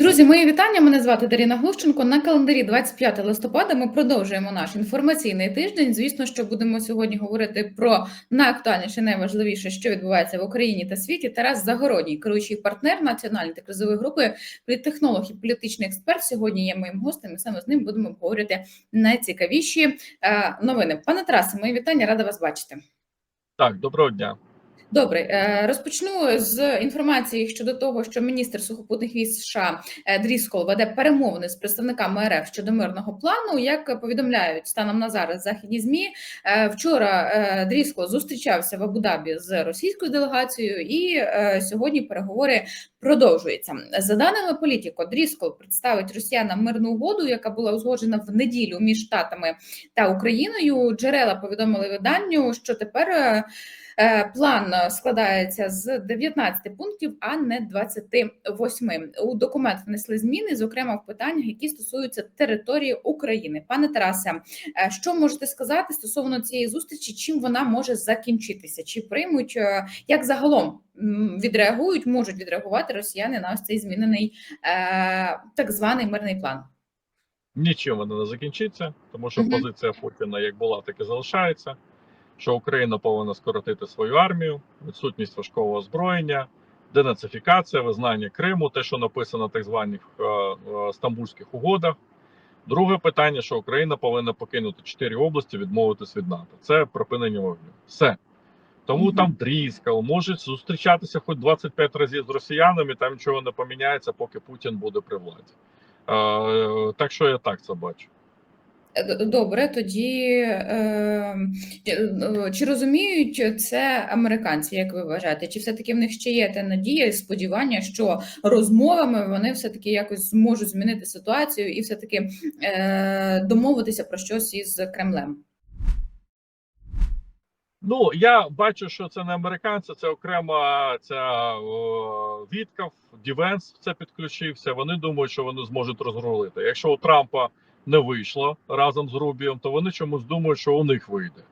Друзі, мої вітання. Мене звати Даріна Глущенко. На календарі 25 листопада ми продовжуємо наш інформаційний тиждень. Звісно, що будемо сьогодні говорити про найактуальніше, найважливіше, що відбувається в Україні та світі. Тарас Загородній, керуючий партнер національної та кризової групи, політтехнолог і політичний експерт. Сьогодні є моїм гостем. і Саме з ним будемо обговорювати найцікавіші е, новини. Пане Тарасе, мої вітання, рада вас бачити. Так, доброго дня. Добре, е, розпочну з інформації щодо того, що міністр сухопутних військ США е, Дріскол веде перемовини з представниками РФ щодо мирного плану. Як повідомляють станом на зараз західні змі, е, вчора Дріскол зустрічався в Абу-Дабі з російською делегацією, і сьогодні переговори продовжуються. За даними політико, Дріскол представить росіянам мирну угоду, яка була узгоджена в неділю між штатами та Україною. Джерела повідомили виданню, що тепер. Е, план складається з 19 пунктів, а не 28. У документ внесли зміни, зокрема в питаннях, які стосуються території України. Пане Тарасе, е, що можете сказати стосовно цієї зустрічі? Чим вона може закінчитися? Чи приймуть е, як загалом відреагують, можуть відреагувати росіяни на ось цей змінений так званий мирний план? Нічим вона не закінчиться, тому що позиція Путіна як була, так і залишається що Україна повинна скоротити свою армію, відсутність важкого озброєння, денацифікація, визнання Криму, те, що написано в так званих е, е, стамбульських угодах. Друге питання, що Україна повинна покинути чотири області, відмовитись від НАТО. Це припинення вогню. Все. Тому mm -hmm. там тріскав, можуть зустрічатися хоч 25 разів з росіянами, там нічого не поміняється, поки Путін буде при владі. Е, Так що я так це бачу. Е, добре, тоді е, е, чи розуміють це американці, як ви вважаєте? Чи все-таки в них ще є та надія і сподівання, що розмовами вони все-таки якось зможуть змінити ситуацію і все-таки е, домовитися про щось із Кремлем? Ну, я бачу, що це не американці, це окрема ця Віткав, Дівенс це підключився. Вони думають, що вони зможуть розгрулити. Якщо у Трампа не вийшло разом з Рубієм, то вони чомусь думають, що у них вийде.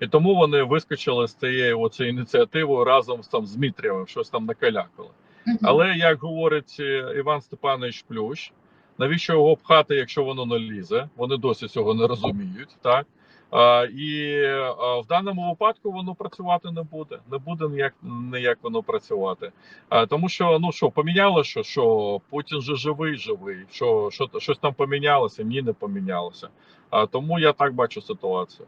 І тому вони вискочили з цією оцією ініціативою разом там, з Мітрієвим, щось там накалякали. Але як говорить е, Іван Степанович Плющ, навіщо його пхати, якщо воно не лізе? Вони досі цього не розуміють. так? І в даному випадку воно працювати не буде. Не буде ніяк ніяк воно працювати. Тому що ну що поміняло, що що Путін же живий, живий. Що що щось там помінялося? Ні, не помінялося. Тому я так бачу ситуацію.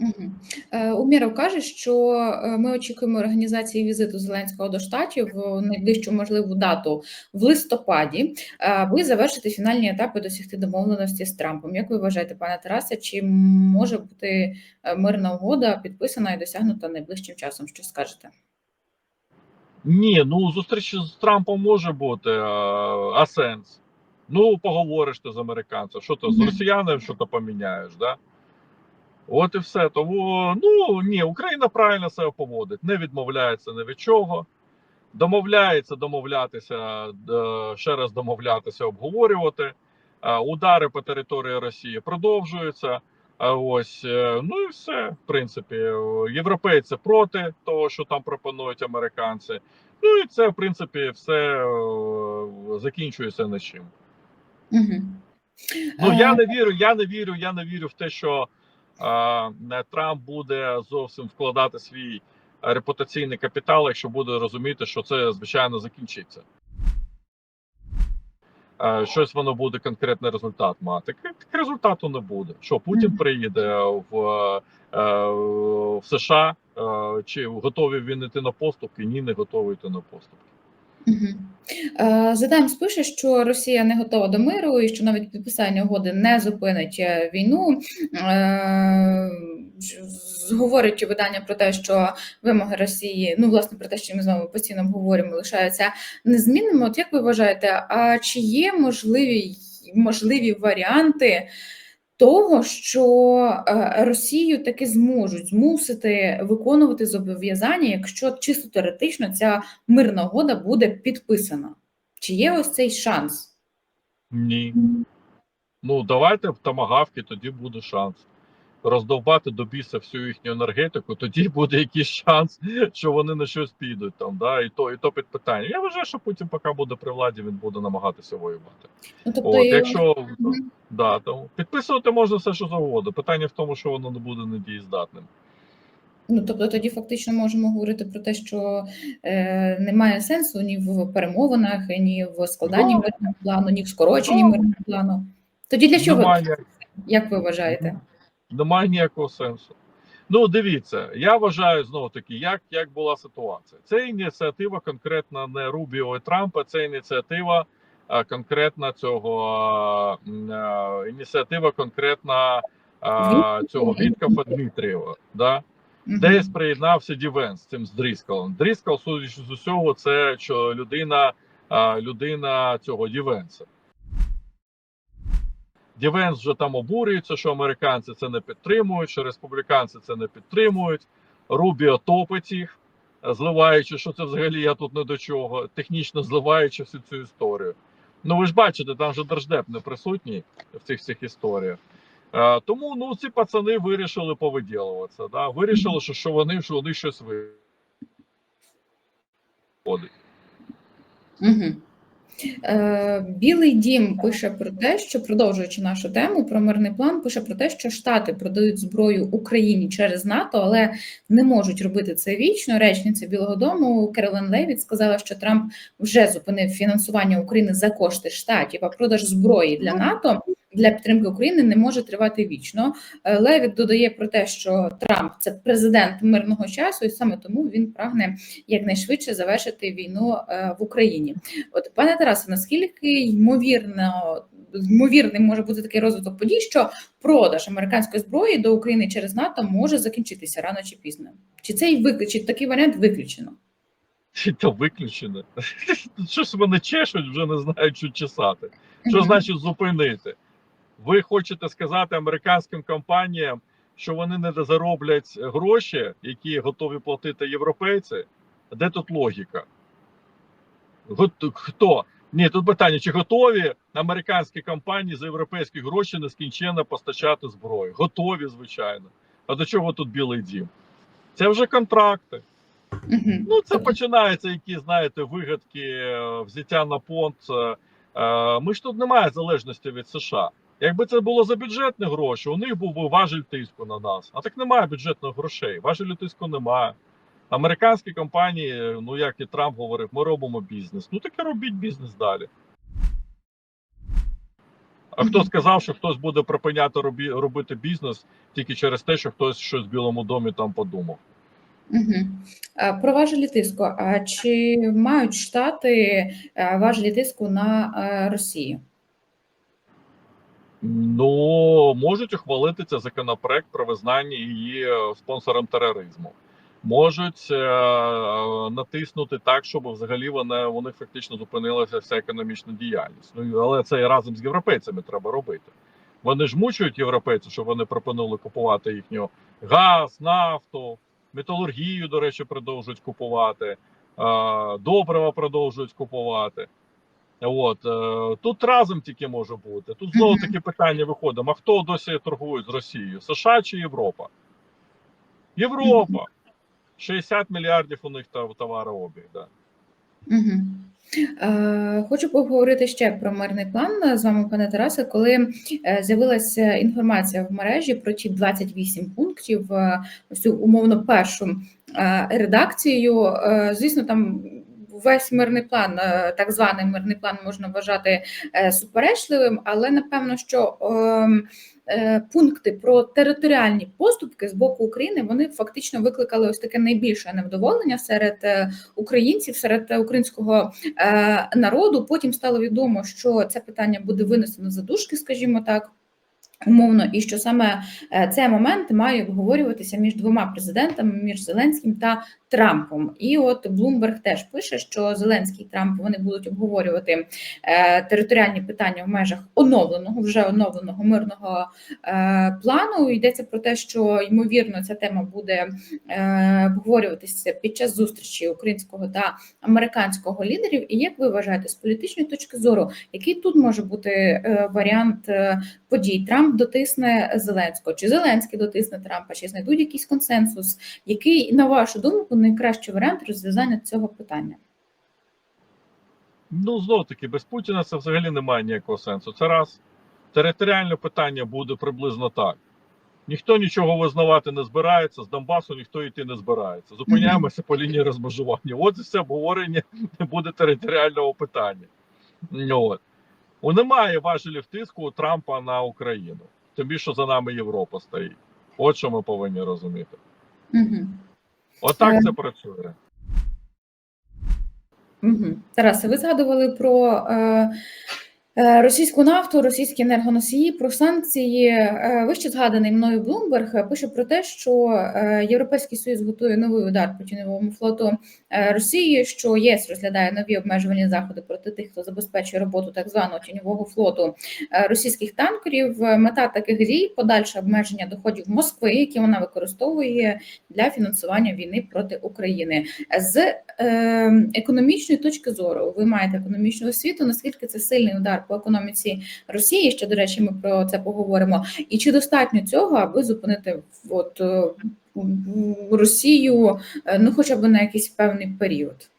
Угу. Уміров каже, що е, ми очікуємо організації візиту Зеленського до штатів в найближчу можливу дату в листопаді. Ви завершите фінальні етапи досягти домовленості з Трампом. Як ви вважаєте, пане Тарасе, чи може бути е, мирна угода підписана і досягнута найближчим часом? Що скажете? Ні, ну зустріч з Трампом може бути а сенс. Ну, поговориш ти з американцем, що ти з росіянами, що то поміняєш, да? От і все. Тому ну ні, Україна правильно себе поводить, не відмовляється ні від чого. Домовляється домовлятися, ще раз домовлятися, обговорювати. Удари по території Росії продовжуються. Ось е, ну і все. В принципі, європейці проти того, що там пропонують американці. Ну і це, в принципі, все е, закінчується нічим. Угу. Ну я не вірю, я не вірю, я не вірю в те, що. Трамп буде зовсім вкладати свій репутаційний капітал, якщо буде розуміти, що це звичайно закінчиться. Щось воно буде конкретний результат мати. результату не буде. Що Путін приїде в в США, чи готові він йти на поступки? Ні, не готовий йти на поступки. Угу. Задам спише, що Росія не готова до миру і що навіть підписання угоди не зупинить е, війну. Е, говорить видання про те, що вимоги Росії, ну власне про те, що ми з вами постійно обговорюємо, лишаються незмінними. От як ви вважаєте, а чи є можливі можливі варіанти? Того, що е, Росію таки зможуть змусити виконувати зобов'язання, якщо чисто теоретично ця мирна угода буде підписана. Чи є ось цей шанс? Ні. Ну давайте в тамагавки, тоді буде шанс. Роздовбати до біса всю їхню енергетику, тоді буде якийсь шанс, що вони на щось підуть там. Да? І то, і то під питання. Я вважаю, що Путін, поки буде при владі, він буде намагатися воювати. Ну, тобто, От, якщо Мгм. да, то підписувати можна все, що завгодно. Питання в тому, що воно не буде недієздатним. Ну, тобто тоді фактично можемо говорити про те, що е, немає сенсу ні в перемовинах, ні в складанні мирного плану, ні в скороченні мирного плану. Тоді для чого, Немає як ви вважаєте? Немає ніякого сенсу. Ну, дивіться, я вважаю знову таки, як, як була ситуація. Це ініціатива конкретно не Рубіо і Трампа, це ініціатива а, конкретно цього ініціатива конкретно цього Віткафа Дмитрієва. Да? Десь приєднався Дівен з цим з Дріскалом. Дріскал, судячи з усього, це що людина, людина цього Дівенса. Дівенс вже там обурюється, що американці це не підтримують, що республіканці це не підтримують. Рубіо топить їх, зливаючи, що це взагалі я тут не до чого, технічно зливаючи всю цю історію. Ну ви ж бачите, там же держдеп не присутній в цих всіх історіях. Е, тому ну ці пацани вирішили повиділуватися. Да? Вирішили, що, що вони що вони щось виходить. Угу. Е, Білий дім пише про те, що продовжуючи нашу тему про мирний план, пише про те, що Штати продають зброю Україні через НАТО, але не можуть робити це вічно. Речниця Білого Дому Керолен Левіт сказала, що Трамп вже зупинив фінансування України за кошти штатів, а продаж зброї для НАТО для підтримки України не може тривати вічно. Е, Левіт додає про те, що Трамп це президент мирного часу, і саме тому він прагне якнайшвидше завершити війну е, в Україні. От пане Тарасе, наскільки ймовірно ймовірним може бути такий розвиток подій, що продаж американської зброї до України через НАТО може закінчитися рано чи пізно? Чи цей чи такий варіант виключено? Та виключено. Щось мене чешуть, вже не знають, що чесати. Що значить зупинити? Ви хочете сказати американським компаніям, що вони не зароблять гроші, які готові платити європейці? Де тут логіка? Хто? Ні, тут питання: чи готові американські компанії за європейські гроші нескінченно постачати зброю? Готові, звичайно. А до чого тут білий дім? Це вже контракти. Ну, це починаються якісь, знаєте, вигадки, е, взяття на понт. Е, е, Ми ж тут немає залежності від США. Якби це було за бюджетні гроші, у них був би важель тиску на нас. А так немає бюджетних грошей. Важелю тиску немає. Американські компанії, ну як і Трамп говорив, ми робимо бізнес. Ну таке робіть бізнес далі. А хто сказав, що хтось буде припиняти робі- робити бізнес тільки через те, що хтось щось в Білому домі там подумав? Угу. Про важелі тиску. А чи мають штати важелі тиску на Росію? Ну, можуть ухвалити цей законопроект про визнання її е, спонсором тероризму. Можуть е, е, натиснути так, щоб взагалі вони, вони фактично зупинилася вся економічна діяльність. Ну але це і разом з європейцями треба робити. Вони ж мучують європейців, щоб вони пропонували купувати їхню газ, нафту, металургію, до речі, продовжують купувати, е, добрива продовжують купувати. От е, тут разом тільки може бути. Тут знову таке питання виходить: а хто досі торгує з Росією? США чи Європа? Європа. 60 мільярдів у них товарообіг. Да. Угу. Е, хочу поговорити ще про мирний план з вами, пане Тарасе. Коли е, з'явилася інформація в мережі про ті 28 пунктів, ось цю умовно першу редакцію, звісно, там. Весь мирний план, е, так званий мирний план, можна вважати е, суперечливим, але напевно, що ем, е, пункти про територіальні поступки з боку України вони фактично викликали ось таке найбільше невдоволення серед українців, серед українського народу. Потім стало відомо, що це питання буде винесено за дужки, скажімо так. Умовно, і що саме е, цей момент має обговорюватися між двома президентами, між Зеленським та Трампом. І от Блумберг теж пише, що Зеленський і Трамп вони будуть обговорювати е, територіальні питання в межах оновленого, вже оновленого мирного е, плану. Йдеться про те, що ймовірно ця тема буде обговорюватися під час зустрічі українського та американського лідерів. І як ви вважаєте, з політичної точки зору, який тут може бути варіант подій? Трамп Трамп дотисне Зеленського, чи Зеленський дотисне Трампа, чи знайдуть якийсь консенсус? Який, на вашу думку, найкращий варіант розв'язання цього питання? Ну, знов таки, без Путіна це взагалі немає ніякого сенсу. Це раз. Територіальне питання буде приблизно так. Ніхто нічого визнавати не збирається, з Донбасу ніхто йти не збирається. Зупиняємося по лінії розмежування. От і все обговорення не буде територіального питання. Ну, От. У немає важелів тиску у Трампа на Україну. Тим більше за нами Європа стоїть. От що ми повинні розуміти. Угу. Отак От це працює. Угу. Тарасе, ви згадували про е, е, російську нафту, російські енергоносії, про санкції. Е, вище згаданий мною Блумберг пише про те, що е, Європейський Союз готує новий удар по тіньовому флоту е, Росії, що ЄС розглядає нові обмежувальні заходи проти тих, хто забезпечує роботу так званого тіньового флоту е, російських танкерів. Е, Мета таких дій подальше обмеження доходів Москви, які вона використовує для фінансування війни проти України. З е, економічної точки зору, ви маєте економічну освіту. Наскільки це сильний удар по економіці Росії? Ще до речі, ми про це поговоримо. І чи достатньо цього, аби зупинити от е, Росію, е, ну хоча б на якийсь певний період?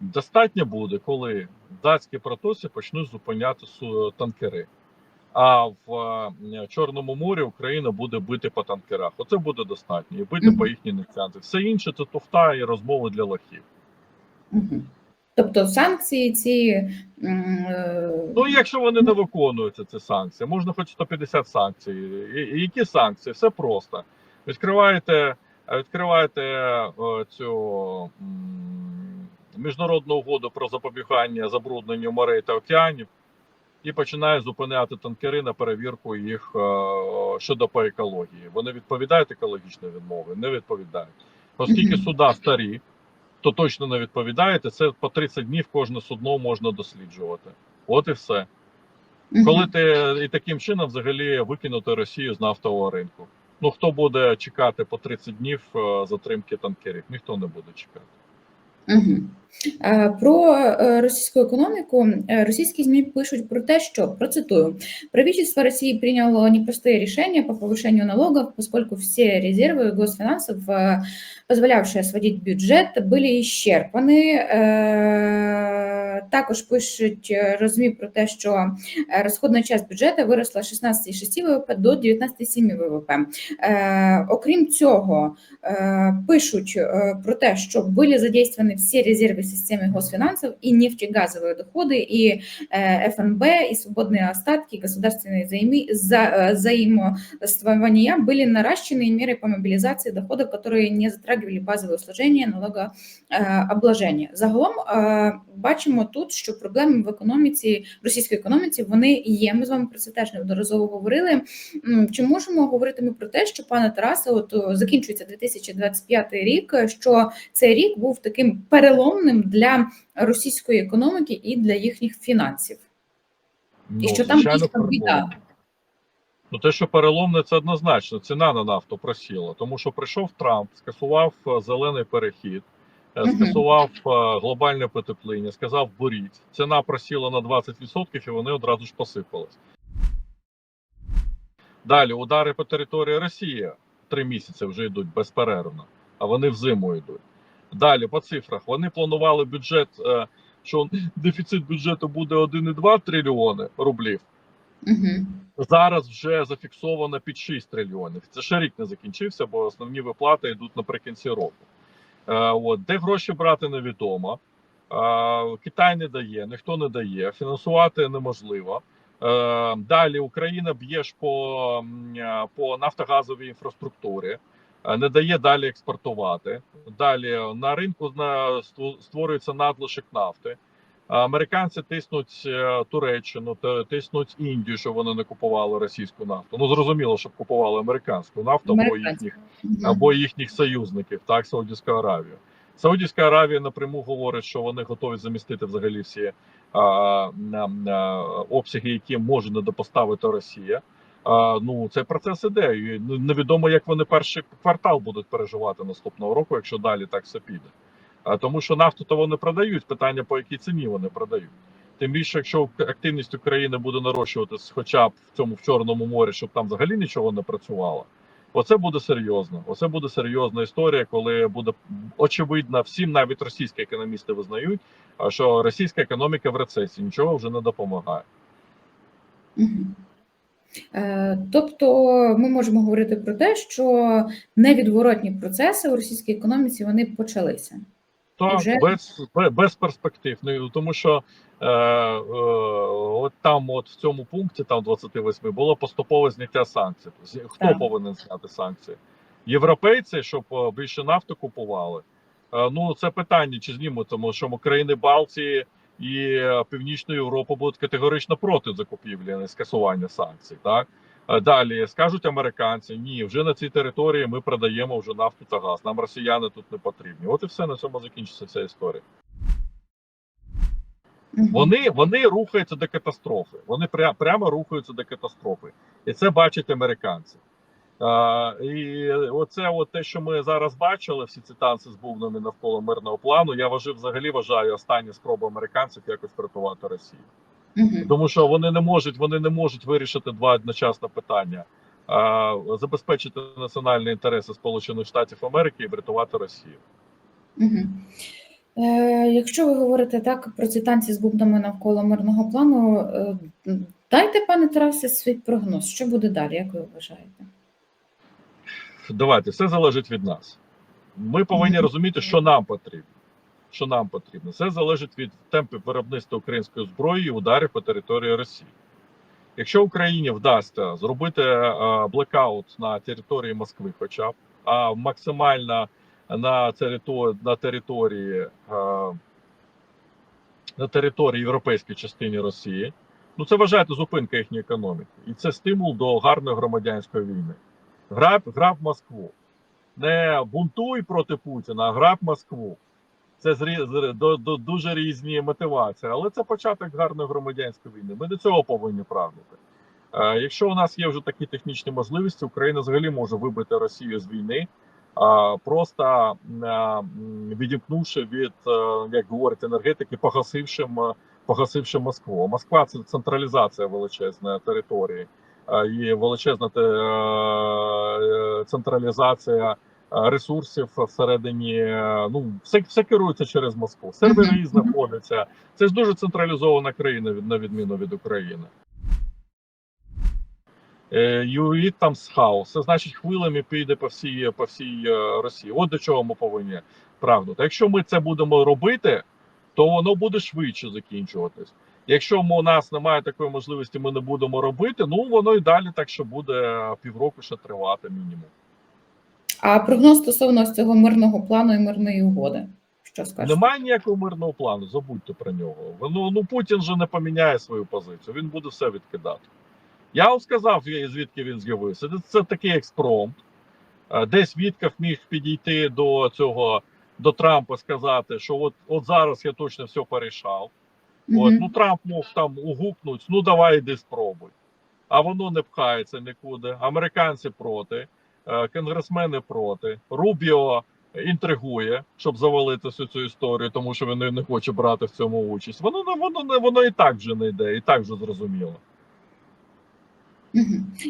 Достатньо буде, коли в датській протоці почнуть зупиняти танкери. А в е, Чорному морі Україна буде бити по танкерах. Оце буде достатньо. І бити Мгм. по їхній нефтянці. Все інше це туфта і розмови для лохів. Угу. Тобто санкції ці е, Ну, якщо вони не виконуються, ці санкції, можна хоч 150 санкцій. І, які санкції? Все просто. Відкриваєте, відкриваєте е, цю міжнародну угоду про запобігання забрудненню морей та океанів і починає зупиняти танкери на перевірку їх е, щодо по екології. Вони відповідають екологічні відмови? Не відповідають. Оскільки суда старі, то точно не відповідаєте. Це по 30 днів кожне судно можна досліджувати. От і все. Угу. Коли ти і таким чином взагалі викинути Росію з нафтового ринку. Ну хто буде чекати по 30 днів е, затримки танкерів? Ніхто не буде чекати. Мгм. Е, Про е, російську економіку е, російські ЗМИ пишут про те, что, процитую, правительство России приняло непростые решения по повышению налогов, поскольку все резервы госфинансов, э, позволявшие сводить бюджет, были исчерпаны. Е, Також пишуть е, РОЗМІ про те, що е, розходна часть бюджету виросла з 16,6 ВВП до 19,7 ВВП. Е, Окрім цього, Э, пишут э, про те, что были задействованы все резервы системы госфинансов и нефтегазовые доходы, и э, ФНБ, и свободные остатки, государственные займы, за, э, взаимоствования были наращены и меры по мобилизации доходов, которые не затрагивали базовые сложения налогообложення. Загалом е, бачимо тут, що проблеми в економіці, в російській економіці, вони є. Ми з вами про це теж неодноразово говорили. М, Чи можемо говорити ми про те, що пане Тарасе, от о, закінчується 2025 рік, що цей рік був таким переломним для російської економіки і для їхніх фінансів, і що там Ну, дійсно біда. Ну, те, що переломне, це однозначно. Ціна на нафту просіла, тому що прийшов Трамп, скасував е, зелений перехід, е, скасував е, глобальне потепління, сказав боріть. Ціна просіла на 20% і вони одразу ж посипались. Далі удари по території Росії три місяці вже йдуть безперервно, а вони взиму йдуть. Далі по цифрах вони планували бюджет, е, що дефіцит бюджету буде 1,2 трильйони рублів. Угу. Зараз вже зафіксовано під 6 трильйонів. Це ще рік не закінчився, бо основні виплати йдуть наприкінці року. Е, от, де гроші брати невідомо. Е, Китай не дає, ніхто не дає, фінансувати неможливо. Далі Україна б'є ж по, по нафтогазовій інфраструктурі, не дає далі експортувати. Далі на ринку створюється надлишок нафти. Американці тиснуть е, Туреччину, тиснуть Індію, щоб вони не купували російську нафту. Ну зрозуміло, щоб купували американську нафту або їхніх або їхніх союзників, так Саудівська Аравія. Саудівська Аравія напряму говорить, що вони готові замістити взагалі всі а, на, на обсяги, які може недопоставити Росія. Ну цей процес іде. І невідомо, як вони перший квартал будуть переживати наступного року, якщо далі так все піде. А тому, що нафту то вони продають. Питання по якій ціні вони продають. Тим більше, якщо активність України буде нарощуватись, хоча б в цьому в Чорному морі, щоб там взагалі нічого не працювало. Оце буде серйозно. Оце буде серйозна історія, коли буде очевидно, всім навіть російські економісти визнають, що російська економіка в рецесії нічого вже не допомагає. Е, Тобто ми можемо говорити про те, що невідворотні процеси у російській економіці вони почалися. Так, Вже? без, без, без перспектив. Ну, тому що е, е, от там, от в цьому пункті, там 28, було поступове зняття санкцій. Хто Так. повинен зняти санкції? Європейці, щоб е, більше нафти купували. Е, ну, це питання, чи знімуть, тому що країни Балтії і е, Північної Європи будуть категорично проти закупівлі, скасування санкцій. Так? Е, Далі скажуть американці: ні, вже на цій території ми продаємо вже нафту та газ. Нам росіяни тут не потрібні. От і все на цьому закінчиться ця історія. Вони, вони рухаються до катастрофи. Вони пря, прямо рухаються до катастрофи, і це бачать американці. І оце, от те, що ми зараз бачили, всі ці танці з бубнами навколо мирного плану. Я вважаю, взагалі вважаю останні спроби американців якось врятувати Росію. Мгм. Тому що вони не можуть, вони не можуть вирішити два одночасно питання: а, забезпечити національні інтереси Сполучених Штатів Америки і врятувати Росію. Мгм. Е, Якщо ви говорите так про ці танці з бубнами навколо мирного плану, е, дайте, пане Тарасе, свій прогноз. Що буде далі, як ви вважаєте? Давайте, все залежить від нас. Ми повинні розуміти, що нам потрібно. Що нам потрібно. Все залежить від темпів виробництва української зброї і ударів по території Росії. Якщо Україні вдасться зробити е, блекаут на території Москви, хоча б, а максимально на території, на території, е, на території європейської частини Росії, ну це вважайте зупинка їхньої економіки. І це стимул до гарної громадянської війни. Граб, граб Москву. Не бунтуй проти Путіна, а граб Москву. Це зрі, зрі- до, до, дуже різні мотивації, але це початок гарної громадянської війни. Ми до цього повинні прагнути. Е, якщо у нас є вже такі технічні можливості, Україна взагалі може вибити Росію з війни, а, просто е, відімкнувши від, е, як говорять енергетики, погасивши, погасивши Москву. Москва це централізація величезної території е, і величезна е, централізація е, ресурсів всередині. е, Ну, все, все керується через Москву. Сервери Мгм, мгм. знаходяться. Це ж дуже централізована країна на відміну від України. Е, Юїд там з хаос. Це значить хвилями піде по всій по всій е, Росії. От до чого ми повинні прагнути. Якщо ми це будемо робити, то воно буде швидше закінчуватись. Якщо у нас немає такої можливості, ми не будемо робити. Ну воно і далі так, що буде півроку ще тривати мінімум. А прогноз стосовно цього мирного плану і мирної угоди. Що скажете? Немає ніякого мирного плану. Забудьте про нього. Ну, ну Путін же не поміняє свою позицію. Він буде все відкидати. Я вам сказав, звідки він з'явився. Це, це такий експромт. Десь Вітков міг підійти до цього до Трампа, сказати, що от, от зараз я точно все порішав. От, ну Трамп мог там угукнути, ну давай іди спробуй. А воно не пхається нікуди. Американці проти, е, конгресмени проти. Рубіо інтригує, щоб завалити всю цю історію, тому що він не- хоче брати в цьому участь. Воно воно воно і так вже не йде, і так вже зрозуміло.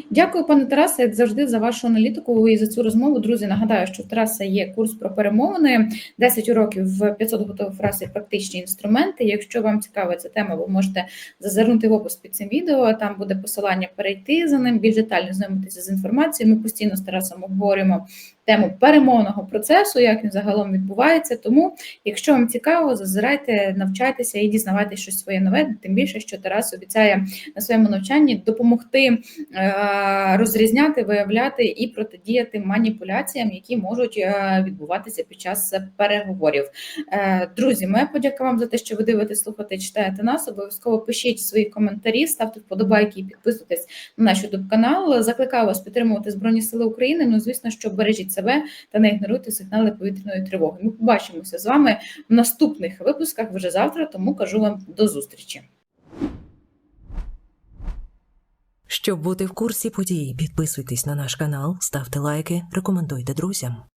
Дякую, пане Тарасе, як завжди, за вашу аналітику і за цю розмову. Друзі, нагадаю, що в Тараса є курс про перемовини, 10 уроків в 500 готових фраз і практичні інструменти. Якщо вам цікава ця тема, ви можете зазирнути в опис під цим відео. Там буде посилання перейти за ним, більш детально знайомитися з інформацією. Ми постійно з Тарасом обговорюємо тему перемовного процесу, як він загалом відбувається. Тому, якщо вам цікаво, зазирайте, навчайтеся і дізнавайтеся щось своє нове. Тим більше, що Тарас обіцяє на своєму навчанні допомогти е, розрізняти, виявляти і протидіяти маніпуляціям, які можуть е, відбуватися під час переговорів. Е, Друзі, моя подяка вам за те, що ви дивитесь, слухаєте, читаєте нас. Обов'язково пишіть свої коментарі, ставте вподобайки і підписуйтесь на наш youtube канал. Закликаю вас підтримувати Збройні Сили України. Ну, звісно, що бережіть себе та не ігноруйте сигнали повітряної тривоги. Ми побачимося з вами в наступних випусках вже завтра. Тому кажу вам до зустрічі. Щоб бути в курсі подій, підписуйтесь на наш канал, ставте лайки, рекомендуйте друзям.